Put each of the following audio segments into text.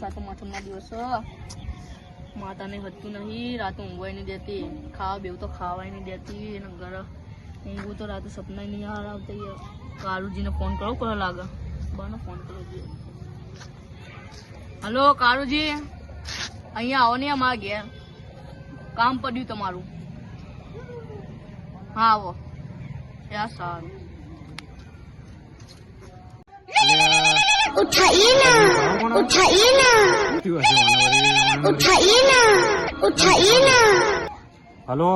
સાતમ આઠમના દિવસ માતાને હતું નહીં, રાતે ઊંઘવાય નહીં દેતી. ખાવા બેવું તો ખાવાય નહીં દેતી, એને ઘર ઊંઘવું તો રાતે સપના નહીં હાર આવતી કાળુજીને ફોન કરો કરો લાગે. બનો ફોન કરો જોઈએ. હલો કારુજી અહીંયા આવો ને અમારા ઘેર. કામ પડ્યું તમારું. હા, આવો. ત્યાં સારું. ઉઠાઈના ઉઠાઈના. ઉઠાઈના ઉઠાઈના. હલો?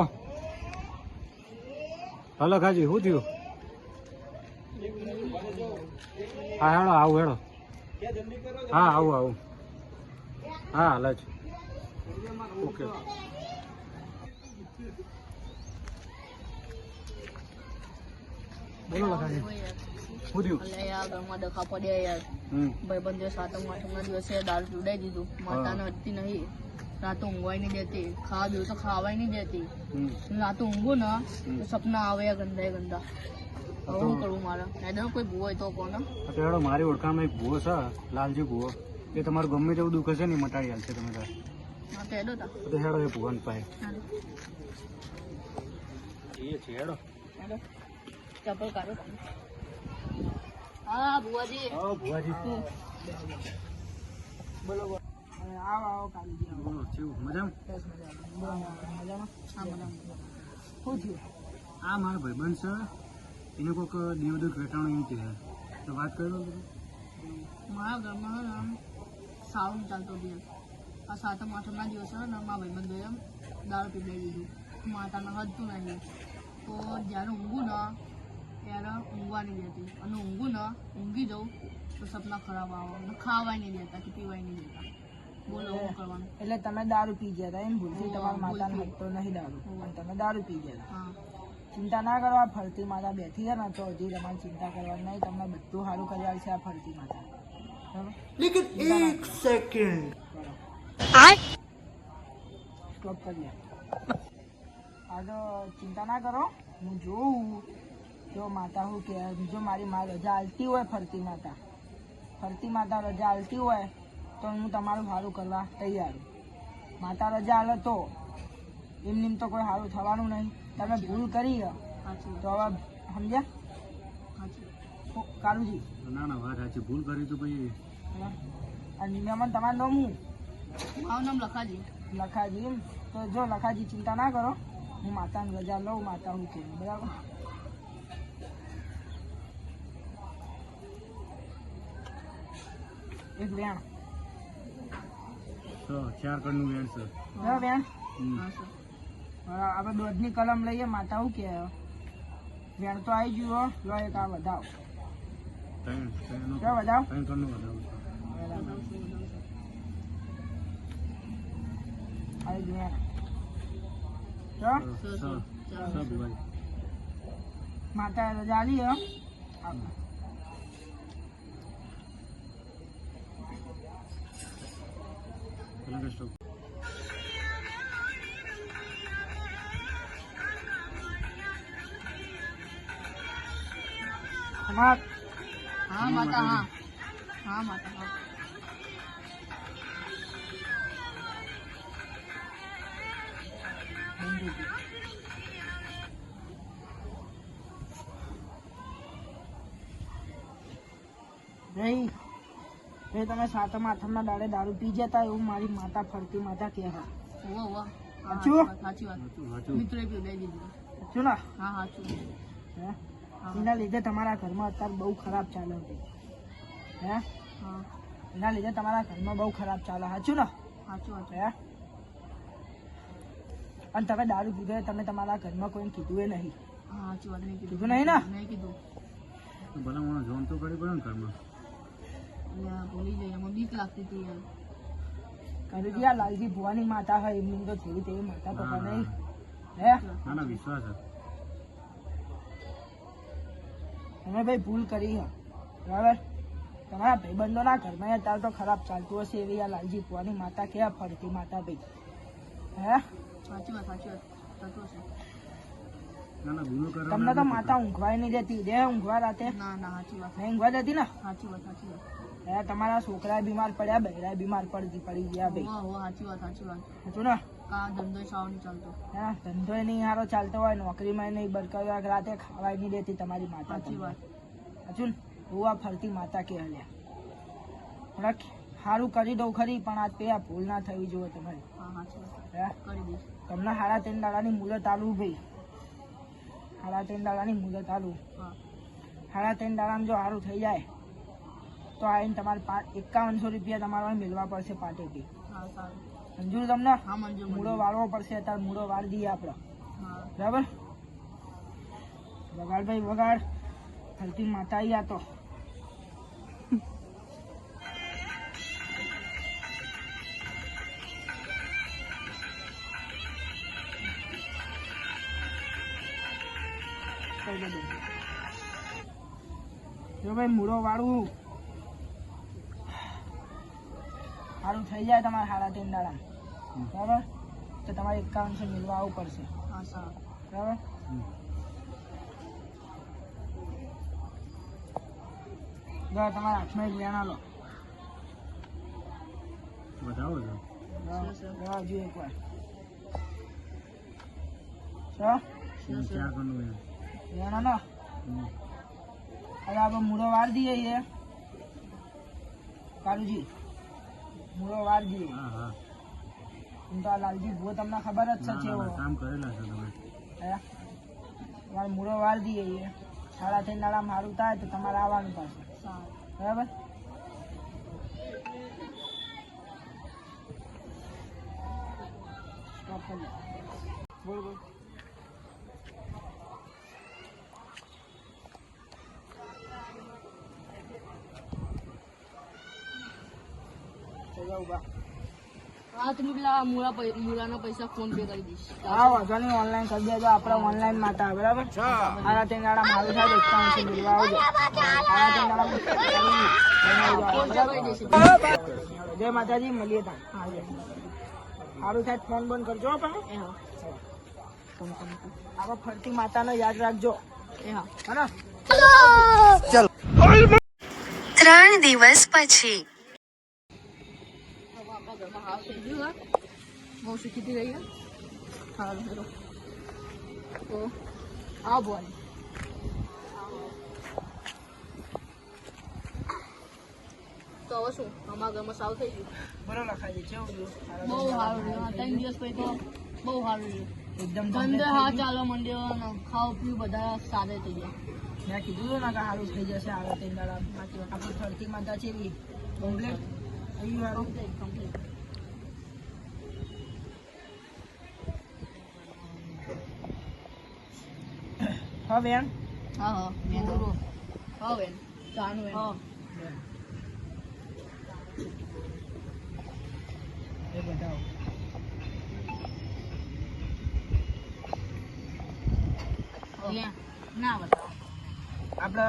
હલો ખાજી શું થયું? હા હેડો આવું હેડો. હા આવું આવું. હા હાલ જ ઓકે. બોલો શું થયું? પડ્યા ભાઈબંધે સાતમ આઠમના દિવસે દારૂ પીવડાવી દીધું. માતાને હતી નહીં. રાતો ઊંઘવાય નહીં દેતી. ખાવા દીધું તો ખાવાય નહીં દેતી. રાતો ઊંઘું ને તો સપના આવે ગંદા ગંદા. હવે શું કરવું મારે? એનો કોઈ ભૂવો હોય તો કોને? હા મારી ઓળખાણમાં એક ભૂવો છે લાલજી ભૂવો. એ તમારું ગમે તેવું દુઃખ હશે ને મટાડી હાલશે તમે તાર તો હેડો એ ભુવન પાસે એ છે હેડો. હેડો. ચપ્પલ કાઢો હા ભુવાજી. હા ભુવાજી. બોલો બોલો આવો આવો કાલજી બોલો કેવું? મજામાં? બસ મજામાં. મજામાં. શું થયું આ મારો ભાઈબંધ છે. એને કોઈક દેવદૂત વેટાણું એમ કહે તો વાત કરી મારા ને આમ સાવન ચાલતો દિવસ આ સાતમ આઠમના દિવસે ને મારા ભાઈબંધ એમ. દારૂ પીવડાવી દીધું માતાને હતું નહીં તો જ્યારે ઊંઘું ને ત્યારે ઊંઘવા નહીં દેતી અને ઊંઘું ન ઊંઘી જાઉં તો સપના ખરાબ આવે. અને ખાવાય નહીં દેતા કે પીવાય નહીં દેતા બોલો શું કરવાનું? એટલે તમે દારૂ પી ગયા હતા એમ? ભૂલથી તમારા માતાને. હટતો નહીં દારૂ. પણ અને તમે દારૂ પી ગયા હતા. હા. ચિંતા ના કરો આ ફરતી માતા બેઠી છે ને તો હજી તમારે ચિંતા કરવાની નહીં. તમને બધું સારું કરી આવશે આ ફરતી માતા. બરાબર? સ્ટોપ કરી. આ તો ચિંતા ના કરો. હું જોઉં. જો માતા હું કે જો મારી મા રજા આલતી હોય ફરતી માતા ફરતી માતા રજા આલતી હોય તો હું તમારું સારું કરવા તૈયાર માતા રજા આલે તો એમને એમ તો કોઈ સારું થવાનું નહીં. તમે ભૂલ કરી તો હવે સમજ્યા? કાલુજી. ના ના વાત સાચી. ભૂલ કરી તો ભાઈ હા. અને નિયમન તમારું નામ હું મારું નામ લખાજી. લખાજી એમ? તો જો લખાજી ચિંતા ના કરો. હું માતાની રજા લઉં માતા હું કે બરાબર? એક વેણ. ચાર કણનું વેણ છે. વેણ? આપણે કલમ લઈએ માતા હું કે વેણ તો આવી ગયું. લો એક આ વધાવ. ત્રણ વધાવ. ત્રણ કણનું વધાવું. આવી વેણ માતા રજા આલી અમાર હા માતા હા. હા માતા ભાઈ ભાઈ તમે સાતમ આઠમના દાડે દારૂ પી જતા એવું મારી માતા ફરતી માતા કહે હા ઓવા ઓવા હા, સાચું? સાચી વાત. સાચું સાચું. મિત્રોએ પીવડાવી દીધું શું ના? હા સાચું. એના લીધે તમારા ઘરમાં અત્યારે બહુ ખરાબ ચાલે. છે હે? હા. એના લીધે તમારા ઘરમાં બહુ ખરાબ ચાલે. સાચું ને? સાચું વાત હે? અને તમે દારૂ પીધો તમે તમારા ઘરમાં કોઈને કીધું એ નહીં. હા વાત. નહીં કીધું. નહીં ને? નહીં કીધું. ભલે મને જોન તો કરી પડે ને ઘરમાં. એટલે આ ભૂલી જઈ એમાં બીક લાગતી હતી યાર કારણ કે લાલજી ભુવાની માતા હોય એમની તો થોડી તેવી માતા તો હા, નહીં હા. હે ના ના વિશ્વાસ તમે ભાઈ ભૂલ કરી છે બરાબર તમારા ભાઈબંધોના ઘરમાં અત્યારે તો ખરાબ ચાલતું હશે એવી આ લાલજી ભુવાની માતા કેવા ફરતી માતા ભાઈ? હે? સાચી વાત સાચી વાત. સાચું કરવા તમને તો માતા ઊંઘવાય નહીં દેતી. દે ઊંઘવા રાતે. ના ના સાચી વાત. ઊંઘવા દેતી ને? સાચી વાત સાચી વાત. એ તમારા છોકરા બીમાર પડ્યા બહેરા બીમાર પડતી પડી ગયા ભાઈ. હોવા હોવા સાચી વાત સાચી વાત. સાચું ને? ધંધો સાવ નહીં ચાલતો. હા ધંધો નહીં સારો ચાલતો હોય નોકરીમાં નહીં બરકરાર રાતે ખાવાય નહીં દેતી તમારી માતા સાચી વાત. સાચું ને? હું આ ફરતી માતા કે હલ્યા સારું કરી દઉં ખરી પણ આ તે ભૂલ ના થવી જોઈએ તમારી. હા સાચી વાત. હે? કરી તમને સાડા ત્રણ દાડાની મુદત આલુ ભાઈ. સાડા ત્રણ દાડાની મુદત હાલું સાડા ત્રણ દાડામાં જો સારું થઈ જાય તો આવીને તમારે એકાવનસો રૂપિયા તમારે મેળવા પડશે પાટેથી. મંજૂર તમને? હા મંજૂર મૂળો વાળવો પડશે અત્યારે મૂળો વાળ દઈએ આપણે. બરાબર? વગાડ ભાઈ વગાડ. હલતી માતા આ તો. જો ભાઈ મૂળો વાળું. સારું થઈ જાય તમારે સાડા ત્રણ દાડા બરાબર? તો તમારે એકાવનસો મેળવા આવવું પડશે. હા સારું. બરાબર? જો તમારા હાથમાં એક લેણા લો બતાવો છો. લેવા એકવાર છો. લેણા નો હવે આપણે મૂળો વાર દઈએ છીએ કારુજી મૂળો વાર દઈએ. હા હા. તો આ લાલજી ભૂવો તમને ખબર જ છે ના, કામ કરેલા છે તમે. હે? તમારે મૂળો વાર દઈએ છે સાડા ત્રણ દાડા મારું થાય તો તમારે આવવાનું પાછું. બરાબર? બોલ બોલ. થઈ ઊભા. હા તમે પેલા મૂળા મૂળાના પૈસા ફોન પે કરી દઈશ. હા વાંધો નહીં ઓનલાઈન કરી દેજો આપણે ઓનલાઈન માતા બરાબર? દાડા મારું થાય તો આવજો. દઈશ જય માતાજી મળીએ હા સારું થાય ફોન બંધ કરજો હો તમે એ હા. આપણે ફરતી માતાને યાદ રાખજો. એ હા. હા ત્રણ દિવસ પછી. હવે થઈ ગયું હા બહુ સુખીથી રહી હા સારું ચલો તો આ બોલ તો હવે શું અમારા ઘરમાં સાવ થઈ ગયું લખાઈ દે બહુ સારું રહ્યું હા, ત્રણ દિવસ પછી તો બહુ સારું રહ્યું એકદમ ધંધો હા ચાલો માંડ્યો ખાવા પીવું બધા સારે થઈ ગયા મેં કીધું હતું ને કે સારું થઈ જશે આવે ત્રણ દાડા આપણી ફરતી માતા છે કમ્પ્લેટ થઈ ગયું કમ્પ્લીટ કમ્પ્લીટ હા બેન. હા હા. મેં હા બેન. ચાનું બેન હા. એ બતાવો. ના બતાવો. આપણે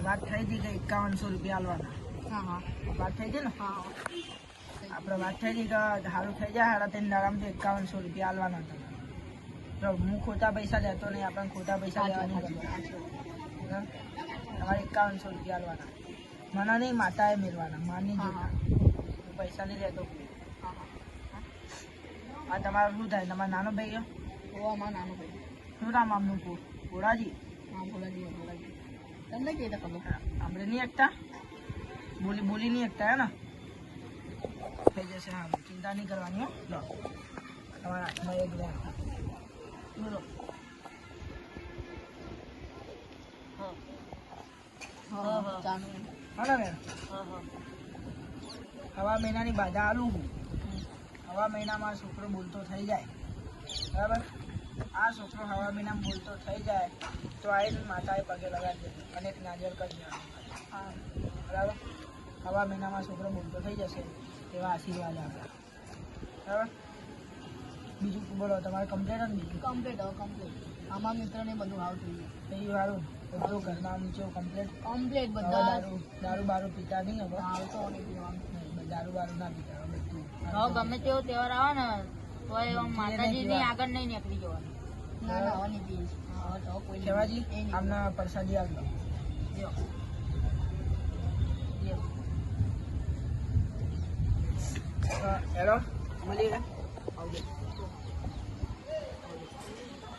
વાત થઈ હતી કે એકાવનસો રૂપિયા આલવાના. હા હા. વાત થઈ હતી ને? હા આપણે વાત થઈ હતી કે સારું થઈ જાય સાડા ત્રણ દાડામાં એકાવનસો રૂપિયા આલવાના હતા. જો હું ખોટા પૈસા લેતો નહીં આપણે ખોટા પૈસા લેવા નહીં? તમારે એકાવનસો રૂપિયા લેવાના મને નહીં માતાએ મેળવાના. માની જોતા. હું. પૈસા નહીં લેતો. આ તમારું શું થાય? તમારો નાનો ભાઈ ઓ અમારા નાનો ભાઈ. શું નામ આમનું કુ ભોળાજી? હા બોલાજી તમને કેવી રીતે ખબર? આપણે નહીં એકતા? બોલી બોલી નહીં એકતા હે ને? થઈ જશે હા ચિંતા નહીં કરવાની હો. લો. તમારા હાથમાં એક બોલો હવા મહિનાની બાધા આલું હું. હવા મહિનામાં છોકરો બોલતો થઈ જાય. બરાબર? આ છોકરો હવા મહિનામાં બોલતો થઈ જાય તો આ માતાએ પગે લગાડી દે અને એક નાજર કરી દેવાનું બરાબર? હવા મહિનામાં છોકરો બોલતો થઈ જશે એવા આશીર્વાદ આપણા બરાબર? બીજું બોલો? તમારે કમ્પ્લેટ જ બીજું હવે હવે કમ્પ્લીટ મિત્ર મિત્રને બધું આવતું ગયું. સારું બધું ઘરમાં નીચે કમ્પ્લેટ કમ્પ્લેટ બધા દારૂ દારૂ બારૂ પીતા નહીં હવે. આવતો દારૂ બારૂ ના પીતા બધું. હવે ગમે તેવો તહેવાર આવે ને તો એ માતાજીની આગળ નહીં નીકળી જવાનું. ના ના હવે નહીં પીએ. શેવાજી આમના એ પ્રસાદી. લ્યો. હેલો મળી આવજો.